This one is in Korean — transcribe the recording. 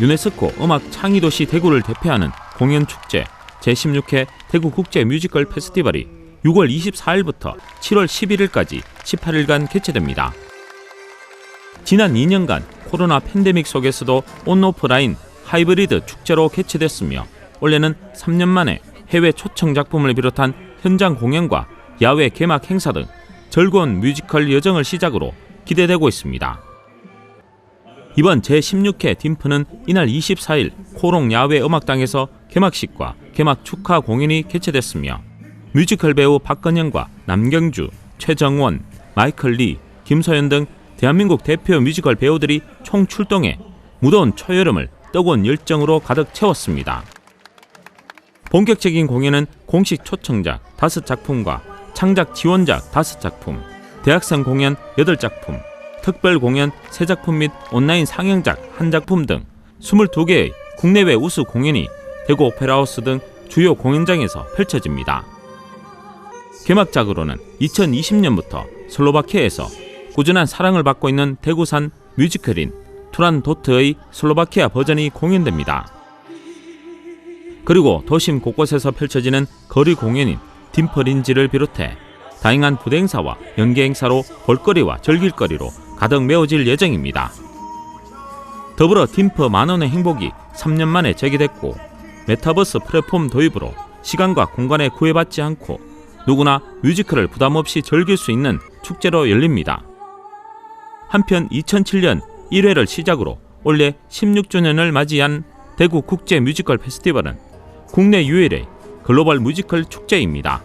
유네스코 음악 창의도시 대구를 대표하는 공연축제 제16회 대구 국제 뮤지컬 페스티벌이 6월 24일부터 7월 11일까지 18일간 개최됩니다. 지난 2년간 코로나 팬데믹 속에서도 온오프라인 하이브리드 축제로 개최됐으며 올해는 3년 만에 해외 초청 작품을 비롯한 현장 공연과 야외 개막 행사 등 즐거운 뮤지컬 여정을 시작으로 기대되고 있습니다. 이번 제16회 딤프는 이날 24일 코롱 야외 음악당에서 개막식과 개막 축하 공연이 개최됐으며 뮤지컬 배우 박건영과 남경주, 최정원, 마이클 리, 김소연 등 대한민국 대표 뮤지컬 배우들이 총 출동해 무더운 초여름을 뜨거운 열정으로 가득 채웠습니다. 본격적인 공연은 공식 초청작 5작품과 창작 지원작 5작품, 대학생 공연 8작품, 특별 공연 3작품 및 온라인 상영작 1작품 등 22개의 국내외 우수 공연이 대구 오페라하우스 등 주요 공연장에서 펼쳐집니다. 개막작으로는 2020년부터 슬로바키아에서 꾸준한 사랑을 받고 있는 대구산 뮤지컬인 투란 도트의 슬로바키아 버전이 공연됩니다. 그리고 도심 곳곳에서 펼쳐지는 거리 공연인 딤퍼린지를 비롯해 다양한 부대 행사와 연계 행사로 볼거리와 즐길거리로 가득 메워질 예정입니다. 더불어 딤퍼 만원의 행복이 3년 만에 재개됐고 메타버스 플랫폼 도입으로 시간과 공간에 구애받지 않고 누구나 뮤지컬을 부담 없이 즐길 수 있는 축제로 열립니다. 한편 2007년 1회를 시작으로 올해 16주년을 맞이한 대구 국제 뮤지컬 페스티벌은 국내 유일의 글로벌 뮤지컬 축제입니다.